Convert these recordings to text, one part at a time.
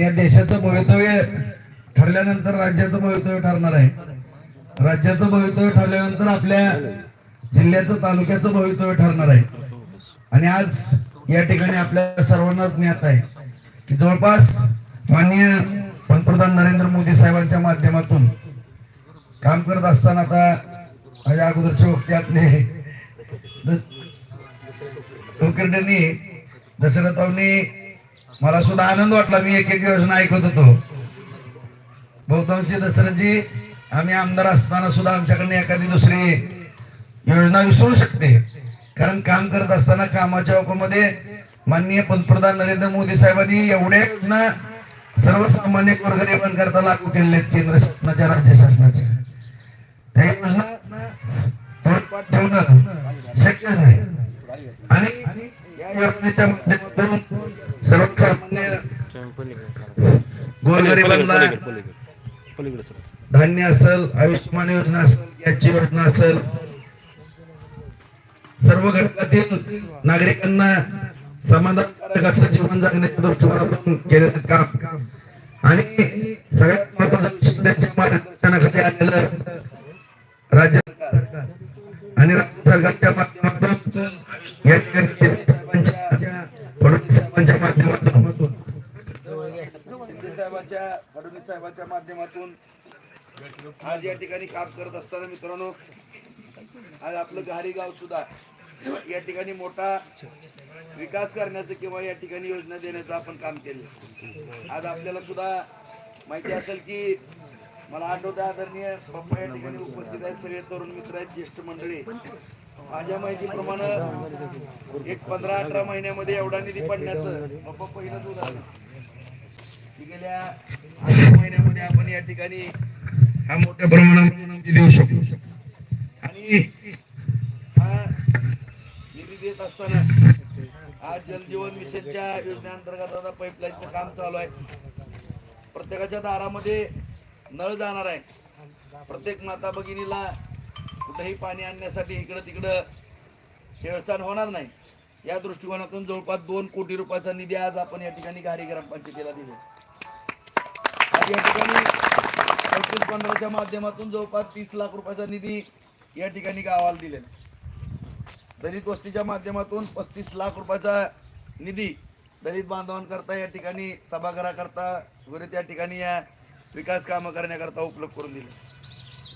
आणि या देशाचं भवितव्य ठरल्यानंतर राज्याचं भवितव्य ठरणार आहे राज्याचं भवितव्य ठरल्यानंतर आपल्या जिल्ह्याचं तालुक्याचं भवितव्य ठरणार आहे आणि आज या ठिकाणी आपल्या सर्वांना ज्ञात आहे की जवळपास माननीय पंतप्रधान नरेंद्र मोदी साहेबांच्या माध्यमातून काम करत असताना आता माझ्या अगोदरचे वक्ते आपले कुलकर्णींनी दशरथावनी मला सुद्धा आनंद वाटला. मी एक एक योजना ऐकत होतो. बहुतांशी दशरथजी आम्ही आमदार असताना सुद्धा आमच्याकडनं एखादी दुसरी योजना विसरू शकते. कारण काम करत असताना कामाच्या ओपामध्ये माननीय पंतप्रधान नरेंद्र मोदी साहेबांनी एवढ्या योजना सर्वसामान्य गोरगरिबांकरता लागू केलेले आहेत केंद्र शासनाच्या राज्य शासनाच्या. त्या योजना तोंडपाठ ठेवणं शक्यच नाही. आणि या योजनेच्या माध्यमातून सर्वसामान्य गोरगरिबांना धान्य असेल आयुष्यमान योजना असेल याची योजना असेल. सर्व घटकातील नागरिकांना समाधानकारक असं जीवन जगण्याच्या दृष्टिकोनातून केलेलं काम. आणि सगळ्यात महत्वाचं त्यांच्या मार्गदर्शनाखाली आलेलं राज्य सरकार. आणि राज्य सरकारच्या माध्यमातून या ठिकाणी शिंदे साहेबांच्या फडणवीस साहेबांच्या माध्यमातून शिंदे साहेबांच्या फडणवीस साहेबाच्या माध्यमातून आज या ठिकाणी काम करत असताना मित्रांनो आज आपलं घारी गाव सुद्धा या ठिकाणी मोठा विकास करण्याचं किंवा या ठिकाणी योजना देण्याचं आपण काम केलं. आज आपल्याला सुद्धा माहिती असेल की मला आठवतं आदरणीय पप्पा या ठिकाणी उपस्थित आहेत सगळे तरुण मित्र आहेत ज्येष्ठ मंडळी. माझ्या माहितीप्रमाणे एक पंधरा अठरा महिन्यामध्ये एवढा निधी पडण्याचं पप्पा पहिलंच उदाहरण गेल्या महिन्यामध्ये आपण या ठिकाणी हा मोठ्या प्रमाणामध्ये निधी देऊ शकतो. आणि हा निधी देत असताना आज जलजीवन मिशनच्या योजनेअंतर्गत आता पाईपलाईनचं काम चालू आहे. प्रत्येकाच्या दारामध्ये नळ जाणार आहे. प्रत्येक माता भगिनीला कुठेही पाणी आणण्यासाठी इकडं तिकडं हेळसाण होणार नाही. या दृष्टिकोनातून जवळपास दोन कोटी रुपयाचा निधी आज आपण या ठिकाणी घारी ग्रामपंचायतीला दिले या ठिकाणी एकवीस पंधराच्या माध्यमातून जवळपास तीस लाख रुपयाचा निधी या ठिकाणी गावाला दिलेला दलित वस्तीच्या माध्यमातून पस्तीस लाख रुपयाचा निधी दलित बांधवांकरता या ठिकाणी सभागृहाकरता वगैरे त्या ठिकाणी या विकास कामं करण्याकरता उपलब्ध करून दिले.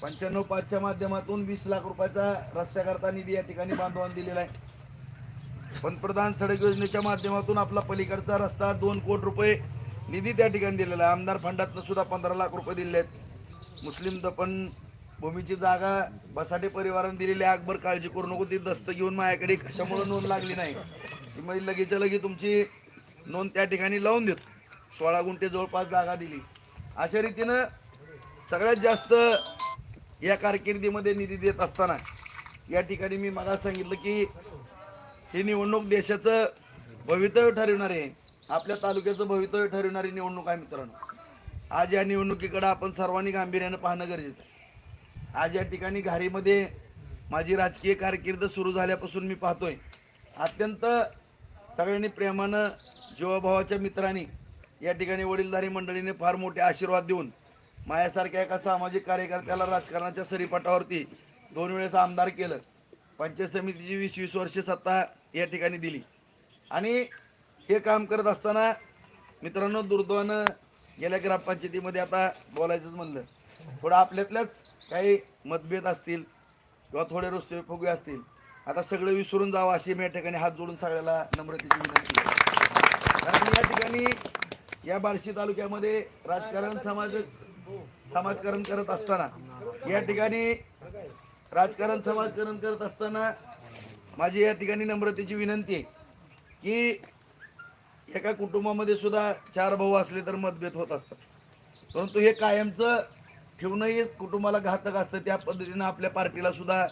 पंच्याण्णव पाचच्या माध्यमातून वीस लाख रुपयाचा रस्त्याकरता निधी या ठिकाणी बांधवांना दिलेला आहे. पंतप्रधान सडक योजनेच्या माध्यमातून आपला पलीकडचा रस्ता दोन कोटी रुपये निधी त्या ठिकाणी दिलेला आहे. आमदार फंडातनं सुद्धा पंधरा लाख रुपये दिले आहेत मुस्लिम दफन भूमीची जागा बसाटे परिवाराने दिलेली आहे. अकबर काळजी करू नको ती दस्त घेऊन माझ्याकडे कशामुळे नोंद लागली नाही. ती म्हणजे लगेचच्या लगे तुमची नोंद त्या ठिकाणी लावून देतो. सोळा गुंठे जवळपास जागा दिली. अशा रीतीनं सगळ्यात जास्त या कारकिर्दीमध्ये निधी देत असताना या ठिकाणी मी मला सांगितलं की ही निवडणूक देशाचं भवितव्य ठरवणार आहे आपल्या तालुक्याचं भवितव्य ठरवणारी निवडणूक आहे मित्रांनो. आज या निवडणुकीकडे आपण सर्वांनी गांभीर्यानं पाहणं गरजेचं आहे. आज या ठिकाणी घारीमध्ये माझी राजकीय कारकीर्द सुरू झाल्यापासून मी पाहतोय. अत्यंत सगळ्यांनी प्रेमानं जीवाभावाच्या मित्रांनी या ठिकाणी वडीलधारी मंडळीने फार मोठे आशीर्वाद देऊन माझ्यासारख्या एका सामाजिक कार्यकर्त्याला राजकारणाच्या सरीपटावरती दोन वेळेस आमदार केलं. पंचायत समितीची वीस वीस वर्षे सत्ता या ठिकाणी दिली. आणि हे काम करत असताना मित्रांनो दुर्दैवानं गेल्या ग्रामपंचायतीमध्ये आता बोलायचंच म्हणलं. थोडं आपल्यातल्याच काही मतभेद असतील किंवा थोडे रुस्तवे फुगे असतील आता सगळं विसरून जावं अशी मी या ठिकाणी हात जोडून सगळ्याला नम्रतेची विनंती कारण या ठिकाणी या बार्शी तालुक्यामध्ये राजकारण समाज समाजकारण करत असताना या ठिकाणी राजकारण समाजकारण करत असताना माझी या ठिकाणी नम्रतेची विनंती आहे की एका कुटुंबामध्ये सुद्धा चार भाऊ असले तर मतभेद होत असतात. परंतु हे कायमचं ठेवणंही कुटुंबाला घातक असतं. त्या पद्धतीनं आपल्या पार्टीला सुद्धा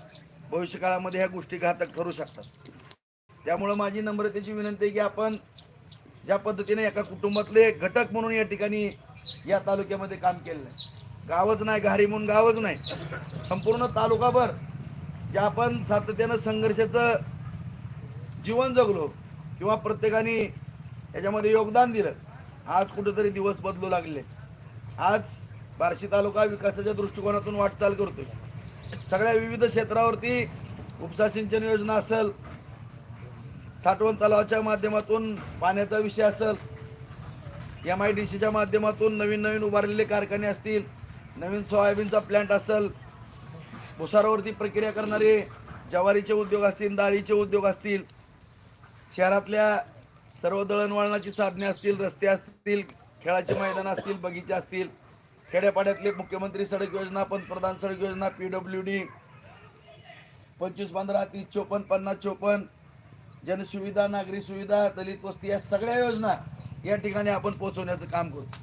भविष्यकाळामध्ये ह्या गोष्टी घातक ठरू शकतात. त्यामुळं माझी नम्रतेची विनंती आहे की आपण ज्या पद्धतीने एका कुटुंबातले घटक म्हणून या ठिकाणी या तालुक्यामध्ये काम केलेलं आहे. गावच नाही घारी म्हणून गावच नाही. संपूर्ण तालुकाभर जे आपण सातत्यानं संघर्षाचं जीवन जगलो किंवा प्रत्येकाने याच्यामध्ये योगदान दिलं. आज कुठेतरी दिवस बदलू लागले. आज बार्शी तालुका विकासाच्या दृष्टिकोनातून वाटचाल करतोय. सगळ्या विविध क्षेत्रावरती उपसा सिंचन योजना असेल साठवण तलावाच्या माध्यमातून पाण्याचा विषय असेल एम आय डी सीच्या माध्यमातून नवीन नवीन उभारलेले कारखाने असतील नवीन सोयाबीनचा प्लॅन्ट असेल भुसारावरती प्रक्रिया करणारे ज्वारीचे उद्योग असतील डाळीचे उद्योग असतील शहरातल्या सर्व दळणवळणाची साधने असतील रस्ते असतील खेळाचे मैदान असतील बगीचे असतील खेड्यापाड्यातले मुख्यमंत्री सडक योजना पंतप्रधान सडक योजना पी डब्ल्यू डी पंचवीस पंधरा तीस चोपन्न पन्नास चोपन्न जनसुविधा नागरी सुविधा दलित वस्ती या सगळ्या योजना या ठिकाणी आपण पोहोचवण्याचं काम करतो.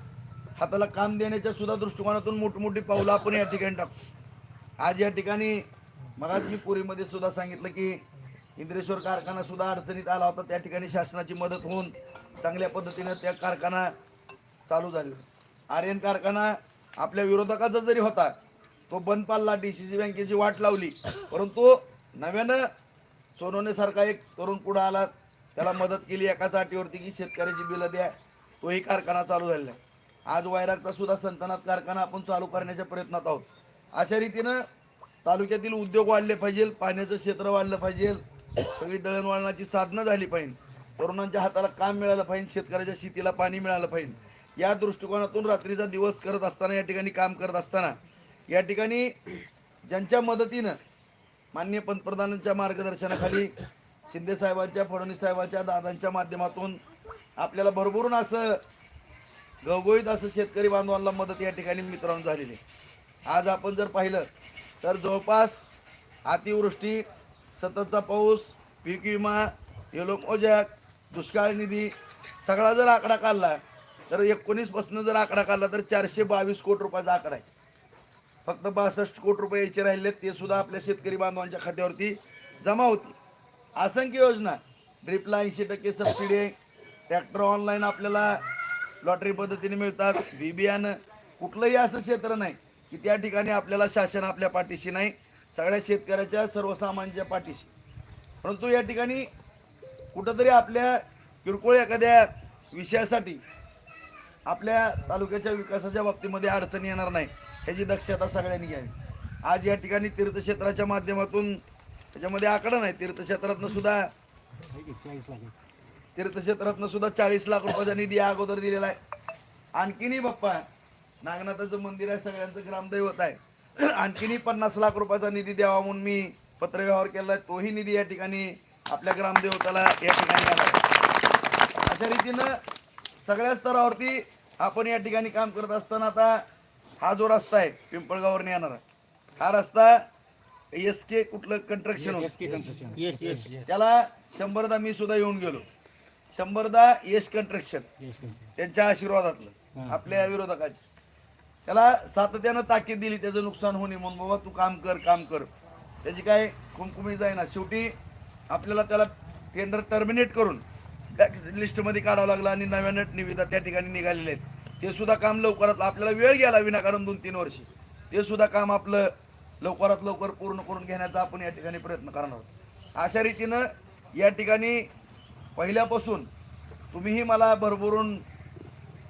हाताला काम देण्याच्या सुद्धा दृष्टिकोनातून मोठमोठी पावलं आपण या ठिकाणी टाकतो. आज या ठिकाणी मगाच मी पुरीमध्ये सुद्धा सांगितलं की इंद्रेश्वर कारखाना सुद्धा अडचणीत आला होता. त्या ठिकाणी शासनाची मदत होऊन चांगल्या पद्धतीनं त्या कारखाना चालू झाले. आर्यन कारखाना आपल्या विरोधकाचा जरी होता तो बंद पाडला डी सी सी बँकेची वाट लावली. परंतु नव्यानं सोनवणे सारखा एक तरुण पुढे आला. त्याला मदत केली एकाच अटीवरती की शेतकऱ्याची बिलं द्या. तोही कारखाना चालू झालेला आहे. आज वैरागचा सुद्धा संतनात कारखाना आपण चालू करण्याच्या प्रयत्नात आहोत. अशा रीतीनं तालुक्यातील उद्योग वाढले पाहिजे पाण्याचं क्षेत्र वाढलं पाहिजे सगळी दळणवळणाची साधनं झाली पाहिजे तरुणांच्या हाताला काम मिळालं पाहिजे शेतकऱ्याच्या शेतीला पाणी मिळालं पाहिजे या दृष्टिकोनातून रात्रीचा दिवस करत असताना या ठिकाणी काम करत असताना या ठिकाणी ज्यांच्या मदतीनं माननीय पंतप्रधानांच्या मार्गदर्शनाखाली शिंदे साहेबांच्या फडणवीस साहेबांच्या दादांच्या माध्यमातून आपल्याला भरभरून असं गवगोईत असं शेतकरी बांधवांना मदत या ठिकाणी मित्रांनो झालेली आहे. आज आपण जर पाहिलं तर जवळपास अतिवृष्टी सततचा पाऊस पीक विमा येलो मोजॅक दुष्काळ निधी सगळा जर आकडा काढला तर एकोणीसपासून जर आकडा काढला तर चारशे बावीस कोटी रुपयाचा आकडा आहे. फक्त बासष्ट कोटी रुपये यायचे राहिले ते सुद्धा आपल्या शेतकरी बांधवांच्या खात्यावरती जमा होती असंख्य योजना. ड्रिपला ऐंशी टक्के सबसिडी आहे. ट्रॅक्टर ऑनलाईन आपल्याला लॉटरी पद्धतीने मिळतात. बी बियाणं कुठलंही असं क्षेत्र नाही. की त्या ठिकाणी आपल्याला शासन आपल्या पाठीशी नाही सगळ्या शेतकऱ्याच्या सर्वसामान्यांच्या पाठीशी. परंतु या ठिकाणी कुठंतरी आपल्या किरकोळ एखाद्या विषयासाठी आपल्या तालुक्याच्या विकासाच्या बाबतीमध्ये अडचणी येणार नाही ह्याची दक्षता सगळ्यांनी घ्यावी. आज या ठिकाणी तीर्थक्षेत्राच्या माध्यमातून त्याच्यामध्ये आकडा नाही तीर्थक्षेत्रातनं सुद्धा तीर्थक्षेत्रातनं सुद्धा चाळीस लाख रुपयाचा निधी या अगोदर दिलेला आहे. आणखीनही बाप्पा नागनाथाचं मंदिर आहे सगळ्यांचं ग्रामदैवत आहे. आणखीनही पन्नास लाख रुपयाचा निधी द्यावा म्हणून मी पत्रव्यवहार केला. तोही निधी या ठिकाणी आपल्या ग्रामदेवताला या ठिकाणी आला आहे. अशा रीतीनं सगळ्या स्तरावरती आपण या ठिकाणी काम करत असताना आता हा जो रस्ता आहे पिंपळगावरने येणारा हा रस्ता एस के कुठलं कंस्ट्रक्शन होतं? त्याला शंभरदा मी सुद्धा येऊन गेलो. शंभरदा यश कंस्ट्रक्शन त्यांच्या आशीर्वादातलं. आपल्या विरोधकाचे त्याला सातत्यानं ताकीद दिली त्याचं नुकसान होणे म्हणून बाबा तू काम कर काम कर. त्याची काय कुमकुमी जाईना शेवटी आपल्याला त्याला टेंडर टर्मिनेट करून लिस्टमध्ये काढावं लागलं आणि नव्यानं निविदा त्या ठिकाणी निघालेले आहेत. ते सुद्धा काम लवकरात आपल्याला वेळ गेला विनाकारण दोन तीन वर्षे. ते सुद्धा काम आपलं लवकरात लवकर पूर्ण करून घेण्याचा आपण या ठिकाणी प्रयत्न करणार आहोत. अशा रीतीनं या ठिकाणी पहिल्यापासून तुम्हीही मला भरभरून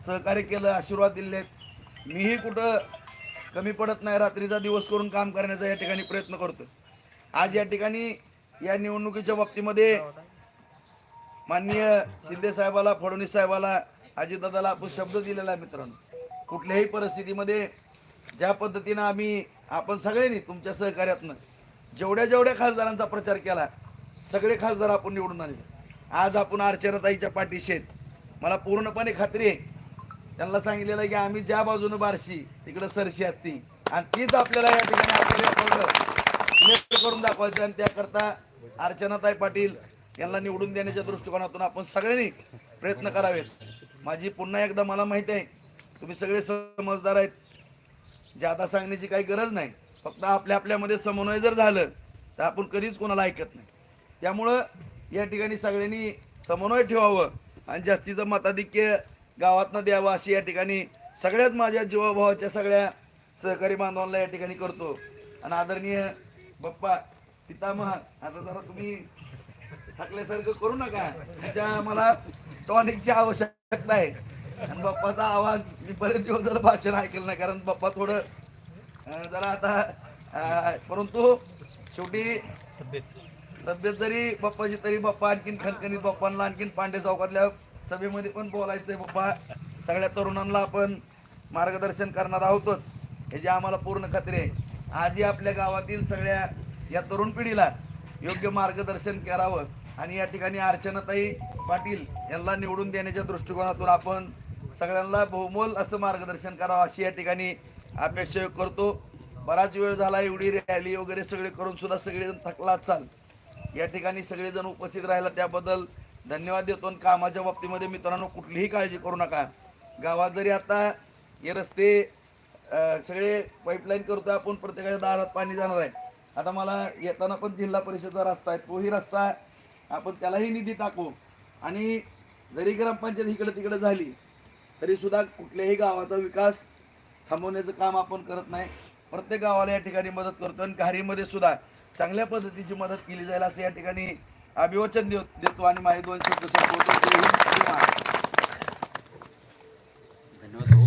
सहकार्य केलं आशीर्वाद दिले आहेत मीही कुठं कमी पडत नाही रात्रीचा दिवस करून काम करण्याचा या ठिकाणी प्रयत्न करतो आज या ठिकाणी या निवडणुकीच्या बाबतीमध्ये माननीय शिंदे साहेबाला फडणवीस साहेबाला अजितदादाला आपण शब्द दिलेला आहे मित्रांनो. कुठल्याही परिस्थितीमध्ये ज्या पद्धतीनं आम्ही आपण सगळ्यांनी तुमच्या सहकार्यातनं जेवढ्या जेवढ्या खासदारांचा प्रचार केला सगळे खासदार आपण निवडून आले आज आपण अर्चनाताईच्या पाठीशी आहेत. मला पूर्णपणे खात्री आहे त्यांना सांगितलेलं की आम्ही ज्या बाजूनं बारशी तिकडं सरशी असती. आणि तीच आपल्याला या ठिकाणी करून दाखवायचं आणि त्याकरता अर्चनाताई पाटील यांना निवडून देण्याच्या दृष्टिकोनातून आपण सगळ्यांनी प्रयत्न करावेत. माझी पुन्हा एकदा मला माहिती आहे तुम्ही सगळे समजदार आहेत. जादा सांगण्याची काही गरज नाही. फक्त आपल्या आपल्यामध्ये समन्वय जर झालं तर आपण कधीच कोणाला ऐकत नाही. त्यामुळं या ठिकाणी सगळ्यांनी समन्वय ठेवावं आणि जास्तीचं मताधिक्य गावातनं द्यावं अशी या ठिकाणी सगळ्यात माझ्या जीवाभावाच्या सगळ्या सहकारी बांधवांना या ठिकाणी करतो. आणि आदरणीय बाप्पा पितामह आता जरा तुम्ही थकल्यासारखं करू नका. त्याच्या मला टॉनिकची आवश्यकता आहे. आणि बाप्पाचा आवाज मी बरेच दिवस जरा भाषण ऐकलं नाही कारण बाप्पा थोडं जरा आता परंतु शेवटी तब्येत जरी बाप्पाची तरी बाप्पा आणखीन खणखणीत बाप्पांना आणखीन पांडे चौकातल्या सभेमध्ये पण बोलायचंय बाप्पा सगळ्या तरुणांना आपण मार्गदर्शन करणार आहोतच. याची आम्हाला पूर्ण खात्री आहे. आजही आपल्या गावातील सगळ्या या तरुण पिढीला योग्य मार्गदर्शन करावं आणि या ठिकाणी अर्चनाताई पाटील यांना निवडून देण्याच्या दृष्टिकोनातून आपण सगळ्यांना बहुमोल असं मार्गदर्शन करावं अशी या ठिकाणी अपेक्षा करतो. बराच वेळ झाला एवढी रॅली वगैरे सगळे करून सुद्धा सगळेजण थकला चाल. या ठिकाणी सगळेजण उपस्थित राहिला त्याबद्दल धन्यवाद देतो आणि कामाच्या बाबतीमध्ये मित्रांनो कुठलीही काळजी करू नका. गावात जरी आता हे रस्ते सगळे पाईपलाईन करतोय आपण प्रत्येकाच्या दारात पाणी जाणार आहे. आता मला येताना पण जिल्हा परिषदचा रस्ता आहे तोही रस्ता आपण त्यालाही निधी टाकू. आणि जरी ग्रामपंचायत इकडे तिकडे झाली तरीसुद्धा कुठल्याही गावाचा विकास थांबवण्याचं काम आपण करत नाही. प्रत्येक गावाला या ठिकाणी मदत करतो आणि घारीमध्ये सुद्धा चांगल्या पद्धतीची मदत केली जाईल असं या ठिकाणी अभिवचन देतो आणि माझे दोन शब्द संपवतो. धन्यवाद भाऊ.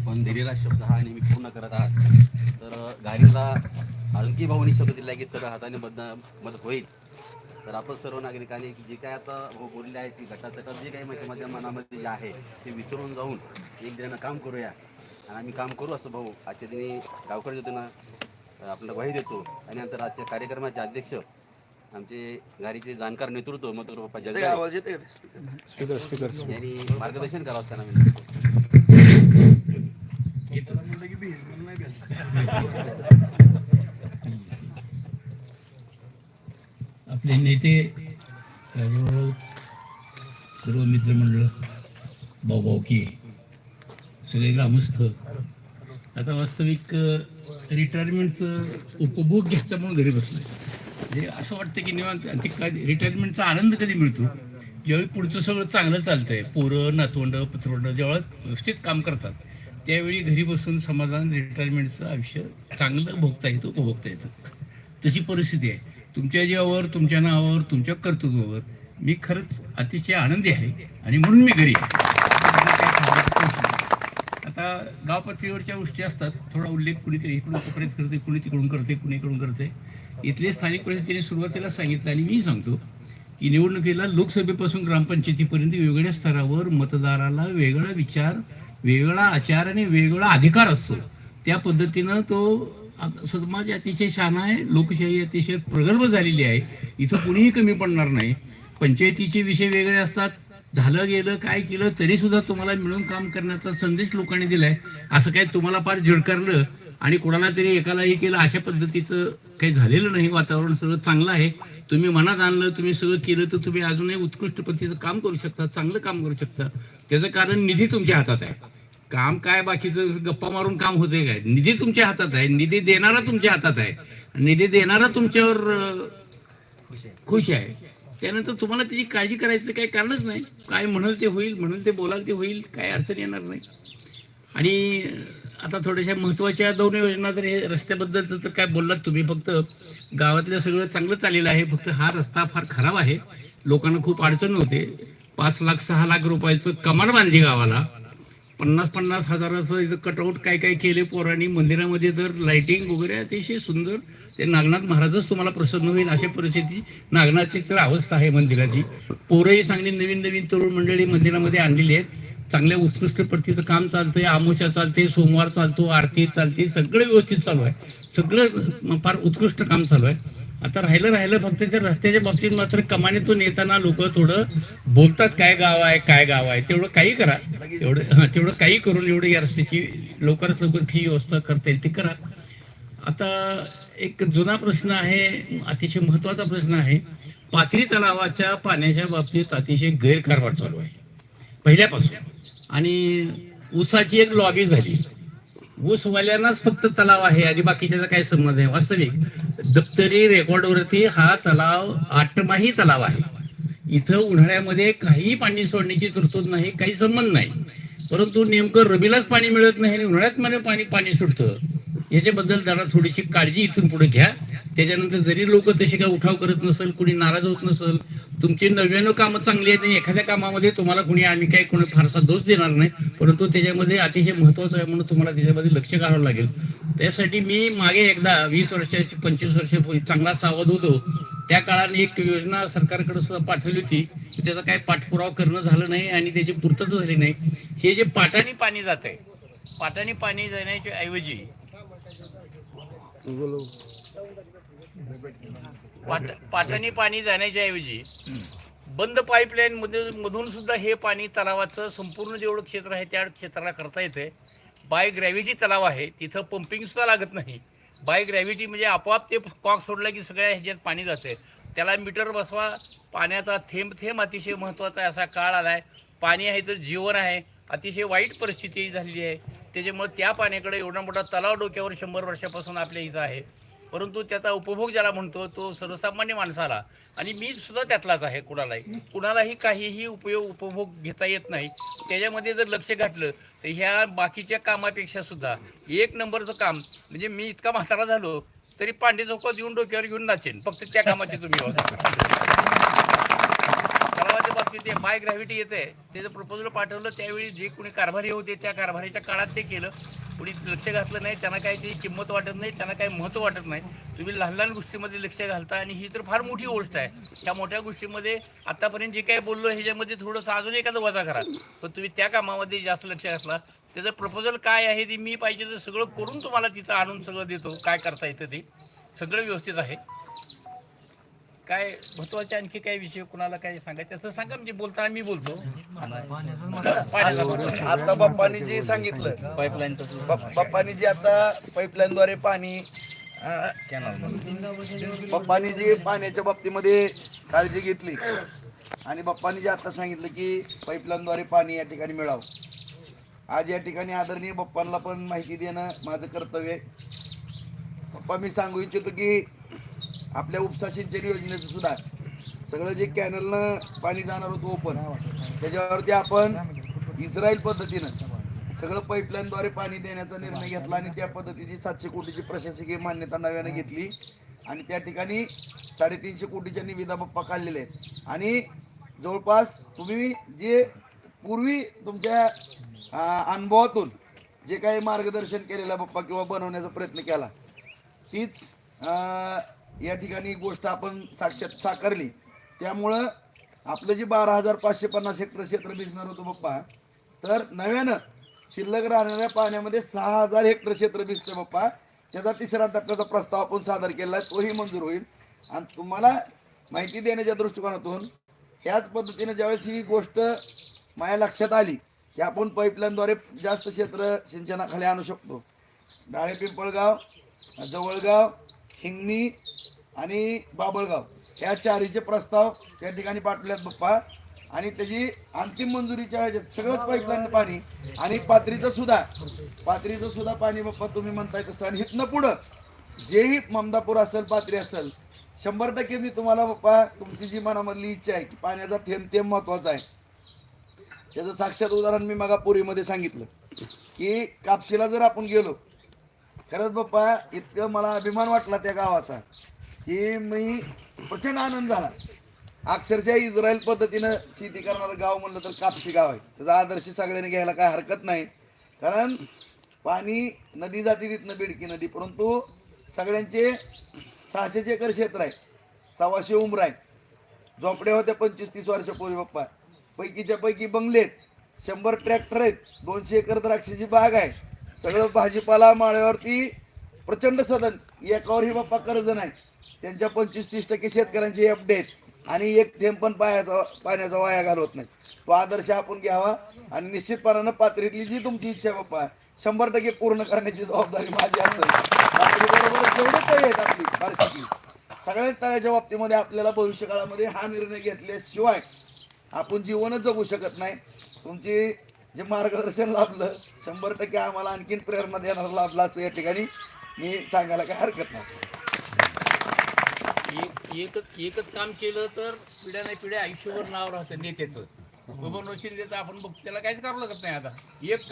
आपण दिलेला शब्द हा नेहमी पूर्ण करत आहात. तर गाडीला हलकी भाऊनी शब्द दिला की सगळं हाताने मदत मदत होईल. तर आपण सर्व नागरिकांनी जे काय आता बोलले आहे की गटातटात जे काही माझ्या माझ्या मनामध्ये जे आहे ते विसरून जाऊन एक जण काम करूया. आणि आम्ही काम करू असं भाऊ आजच्या दिनी गावकरी ना आपल्याला ग्वाही देतो. आणि नंतर आजच्या कार्यक्रमाचे अध्यक्ष आमचे गाडीचे जाणकार नेतृत्व मधुर बाप्पा ते जगदाळे. आवाज येते का? स्पीकर स्पीकर यांनी मार्गदर्शन करावं असं आम्ही आपले नेते सर्व मित्रमंडळ भाऊभाऊकी सगळे ग्रामस्थ आता वास्तविक रिटायरमेंटचं उपभोग घ्यायचा म्हणून घरी बसलोय. म्हणजे असं वाटतं की निवांत ते कधी रिटायरमेंटचा आनंद कधी मिळतो? ज्यावेळी पुढचं सगळं चांगलं चालतंय पोरं नातवंड पत्रवंड जेव्हा व्यवस्थित काम करतात त्यावेळी घरी बसून समाधान रिटायरमेंटचं आयुष्य चांगलं भोगता येतं उपभोगता येतं. तशी परिस्थिती आहे. तुमच्या जीवावर तुमच्या नावावर तुमच्या कर्तृत्वावर मी खरंच अतिशय आनंदी आहे आणि म्हणून मी घरी आता गावपातळीवरच्या गोष्टी असतात. थोडा उल्लेख कुणीतरी इकडून कोपऱ्यात करते कुणी तिकडून करते कुणी इकडून करते इथले स्थानिक परिस्थितीने सुरुवातीला सांगितलं आणि मी सांगतो की निवडणुकीला लोकसभेपासून ग्रामपंचायतीपर्यंत वेगवेगळ्या स्तरावर मतदाराला वेगळा विचार वेगळा आचार आणि वेगळा अधिकार असतो. त्या पद्धतीनं तो समाज अतिशय शान आहे लोकशाही अतिशय प्रगल्भ झालेली आहे. इथं कुणीही कमी पडणार नाही. पंचायतीचे विषय वेगळे असतात. झालं गेलं काय केलं तरी सुद्धा तुम्हाला मिळून काम करण्याचा संदेश लोकांनी दिलाय. असं काय तुम्हाला फार झिडकारलं? आणि कुणाला तरी एकालाही केलं अशा पद्धतीचं काही झालेलं नाही. वातावरण सगळं चांगलं आहे. तुम्ही मनात आणलं तुम्ही सगळं केलं तर तुम्ही अजूनही उत्कृष्ट पद्धतीचं काम करू शकता चांगलं काम करू शकता. त्याचं कारण निधी तुमच्या हातात आहे. काम काय बाकीचं? गप्पा मारून काम होते काय? निधी तुमच्या हातात आहे. निधी देणारा तुमच्या हातात आहे. निधी देणारा तुमच्यावर खुश आहे. त्यानंतर तुम्हाला त्याची काळजी करायचं काही कारणच नाही. काय म्हणाल ते होईल म्हणाल ते बोलाल ते होईल काय अडचण येणार नाही. आणि आता थोड्याशा महत्त्वाच्या दोन योजना तर हे रस्त्याबद्दलचं तर काय बोललात तुम्ही फक्त गावातलं सगळं चांगलं चाललेलं आहे फक्त हा रस्ता फार खराब आहे. लोकांना खूप अडचण होते. पाच लाख सहा लाख रुपयाचं कमान बांधली गावाला. पन्नास पन्नास हजाराचं इथं कटआउट काय काय केले पोरांनी. मंदिरामध्ये तर लाईटिंग वगैरे अतिशय सुंदर. ते नागनाथ महाराजच तुम्हाला प्रसन्न होईल अशा परिस्थिती. नागनाथची तर अवस्था आहे मंदिराची. पोरंही चांगली नवीन नवीन तरुण मंडळी मंदिरामध्ये आणलेली आहेत. चांगल्या उत्कृष्ट पद्धतीचं काम चालतंय आमोशा चालते सोमवार चालतो आरती चालते सगळं व्यवस्थित चालू आहे. सगळं फार उत्कृष्ट काम चालू आहे. आता राहिलं राहिलं फक्त त्या रस्त्याच्या बाबतीत मात्र कमानीतून येताना लोक थोडं बोलतात काय गाव आहे काय गाव आहे? तेवढं काही करा. तेवढं हां तेवढं काही करून एवढं या रस्त्याची लवकरात लवकर ही व्यवस्था करता येईल ती करा. आता एक जुना प्रश्न आहे अतिशय महत्त्वाचा प्रश्न आहे. पाथरी तलावाच्या पाण्याच्या बाबतीत अतिशय गैरकारभार चालू आहे. पहिल्यापासून. आणि ऊसाची एक लॉबी झाली. ऊसवाल्यांनाच फक्त तलाव आहे आणि बाकीच्याचा काय संबंध आहे वास्तविक दप्तरी रेकॉर्डवरती हा तलाव आठमाही तलाव आहे. इथं उन्हाळ्यामध्ये काही पाणी सोडण्याची तरतूद नाही काही संबंध नाही. परंतु नेमकं रबीलाच पाणी मिळत नाही आणि उन्हाळ्यात मध्ये पाणी पाणी सुटतं याच्याबद्दल जरा थोडीशी काळजी इथून पुढे घ्या. त्याच्यानंतर जरी लोक तसे काय उठाव करत नसेल कुणी नाराज होत नसेल तुमची नव्याण्णव कामं चांगली आहेत आणि एखाद्या कामामध्ये तुम्हाला कुणी आम्ही काही कोणी फारसा दोष देणार नाही परंतु त्याच्यामध्ये अतिशय महत्वाचं आहे म्हणून तुम्हाला त्याच्यामध्ये लक्ष घालावं लागेल. त्यासाठी मी मागे एकदा वीस वर्षाची पंचवीस वर्षापूर्वी चांगला सावध होतो. त्या काळात एक योजना सरकारकडे सुद्धा पाठवली होती. त्याचा काय पाठपुरावा करणं झालं नाही आणि त्याची पूर्तता झाली नाही. हे जे पाटाने पाणी जात आहे पाटाने पाणी जाण्याच्या ऐवजी पाट पाटाने पाणी जाण्याच्या ऐवजी बंद पाईपलाईन मध्ये मधून सुद्धा हे पाणी तलावाचं संपूर्ण जेवढं क्षेत्र आहे त्या क्षेत्राला करता येते बाय ग्रॅव्हिटी तलाव आहे तिथं पंपिंग सुद्धा लागत नाही. बाय ग्रॅव्हिटी म्हणजे आपोआप ते कॉक सोडलं की सगळ्या ह्याच्यात पाणी जाते त्याला मीटर बसवा पाण्याचा थेंब थेंब अतिशय महत्त्वाचा आहे असा काळ आला आहे पाणी आहे तर जीवन आहे. अतिशय वाईट परिस्थिती झालेली आहे. त्याच्यामुळे त्या पाण्याकडे एवढा मोठा तलाव डोक्यावर शंभर वर्षापासून आपल्या इथं आहे. परंतु त्याचा उपभोग ज्याला म्हणतो तो सर्वसामान्य माणसाला. आणि मी सुद्धा त्यातलाच आहे कुणालाही. कुणालाही काहीही उपयोग उपभोग घेता येत नाही. त्याच्यामध्ये जर लक्ष घातलं तर ह्या बाकीच्या कामापेक्षा सुद्धा एक नंबरचं काम म्हणजे मी इतका म्हातारा झालो तरी पांडे चौकात येऊन डोक्यावर घेऊन नाचेन. फक्त त्या कामाचे तुम्ही ते बाय ग्रॅव्हिटी येते त्याचं प्रपोजल पाठवलं. त्यावेळी जे कोणी कारभारी होते त्या कारभारीच्या काळात ते केलं. कोणी लक्ष घातलं नाही त्यांना काही त्याची किंमत वाटत नाही त्यांना काही महत्त्व वाटत नाही. तुम्ही लहान लहान गोष्टीमध्ये लक्ष घालता आणि ही तर फार मोठी गोष्ट आहे. त्या मोठ्या गोष्टीमध्ये आतापर्यंत जे काही बोललो ह्याच्यामध्ये थोडंसं अजून एखादं वजा करा. पण तुम्ही त्या कामामध्ये जास्त लक्ष घातला. त्याचं प्रपोजल काय आहे ते मी पाहिजे तर सगळं करून तुम्हाला तिथं आणून सगळं देतो. काय करता येतं ते. सगळं व्यवस्थित आहे. काय महत्त्वाचे आणखी काय विषय कुणाला काय सांगायचं? असं सांगा म्हणजे बोलताना मी बोलतो. महत्त्व. आता बाप्पानी जे सांगितलं पाईपलाईनचं बाप- बाप्पानी जे आता पाईपलाईन द्वारे पाणी अं, बाप्पानी जी पाण्याच्या बाबतीमध्ये काळजी घेतली आणि बाप्पानी जे आता सांगितलं की पाईपलाईन द्वारे पाणी या ठिकाणी मिळावं. आज या ठिकाणी आदरणीय बाप्पांना पण माहिती देणं माझं कर्तव्य आहे. पप्पा मी सांगू इच्छितो की आपल्या उपसा सिंचन योजनेचं सुद्धा सगळं जे कॅनलनं पाणी जाणार होतं ओपन त्याच्यावरती आपण इस्रायल पद्धतीनं सगळं पाईपलाईनद्वारे पाणी देण्याचा निर्णय घेतला आणि त्या पद्धतीची सातशे कोटीची प्रशासकीय मान्यता नव्याने घेतली. आणि त्या ठिकाणी साडेतीनशे कोटीच्या निविदा बाप्पा काढलेल्या आहेत. आणि जवळपास तुम्ही जे पूर्वी तुमच्या अनुभवातून जे काही मार्गदर्शन केलेलं बाप्पा किंवा बनवण्याचा प्रयत्न केला तीच या ठिकाणी गोष्ट आपण साक्षात साकारली. त्यामुळं आपलं जे बारा हजार पाचशे पन्नास हेक्टर क्षेत्र भिजणार होतं बाप्पा तर नव्यानं शिल्लक राहणाऱ्या पाण्यामध्ये सहा हजार हेक्टर क्षेत्र भिजतं बाप्पा. त्याचा तिसरा टप्प्याचा प्रस्ताव आपण सादर केला आहे तोही मंजूर होईल. आणि तुम्हाला माहिती देण्याच्या दृष्टिकोनातून ह्याच पद्धतीने ज्यावेळेस ही गोष्ट माझ्या लक्षात आली की आपण पाईपलाईनद्वारे जास्त क्षेत्र सिंचनाखाली आणू शकतो. डाळे पिंपळगाव जवळगाव हिंगणी आणि बाबळगाव या चारीचे प्रस्ताव त्या ठिकाणी पाठवल्यात बाप्पा. आणि त्याची अंतिम मंजुरीच्या ह्याच्यात सगळंच पाईपलाईन पाणी आणि पात्रीचं सुद्धा. पात्रीचं सुद्धा पाणी बाप्पा तुम्ही म्हणताय तसं. आणि इथनं पुढं जेही ममदापूर असेल पात्री असेल शंभर टक्के मी तुम्हाला बाप्पा तुमची जी मनामधली इच्छा आहे की पाण्याचा थेंब थेंब महत्त्वाचा आहे. त्याचं साक्षात उदाहरण मी मगा पुरीमध्ये सांगितलं की कापशीला जर आपण गेलो खरंच बाप्पा इतकं मला अभिमान वाटला त्या गावाचा की मी प्रचंड आनंद झाला. अक्षरशः इस्रायल पद्धतीनं शेती करणारं गाव म्हणलं तर कापशी गाव आहे. त्याचा आदर्श सगळ्यांनी घ्यायला काय हरकत नाही. कारण पाणी नदी जाते तिथनं बिडकी नदी परंतु सगळ्यांचे सहाशेचे एकर क्षेत्र आहे. सव्वाशे उमर आहे झोपड्या होत्या पंचवीस तीस वर्षापूर्वी बाप्पा. पैकीच्या पैकी बंगले आहेत. शंभर ट्रॅक्टर आहेत. दोनशे एकर द्राक्षाची बाग आहे. सगळं भाजीपाला माळ्यावरती प्रचंड सदन. एकावरही बाप्पा कर्ज नाही. त्यांच्या पंचवीस तीस टक्के शेतकऱ्यांची अपडेट आणि एक थेंब पण पायाचा पाण्याचा वाया घालवत नाही. तो आदर्श आपण घ्यावा आणि निश्चितपणानं पातळीतली जी तुमची इच्छा आहे बाप्पा शंभर टक्के पूर्ण करण्याची जबाबदारी माझी असेल. पात्रीबरोबर जेवढे काही आहेत आपली फारशी सगळ्यात तळ्याच्या बाबतीमध्ये आपल्याला भविष्य काळामध्ये हा निर्णय घेतल्याशिवाय आपण जीवनच जगू शकत नाही. तुमची जे मार्गदर्शन लाभलं शंभर टक्के आम्हाला आणखीन प्रेरणा देणार लाभला असं या ठिकाणी मी सांगायला काही हरकत नाही. एक एकच एकच काम केलं तर पिढ्या नाही पिढ्या आयुष्यभर नाव राहतं नेत्याचं बबन शिंदेचं आपण बघ त्याला काहीच करावं लागत नाही आता. एक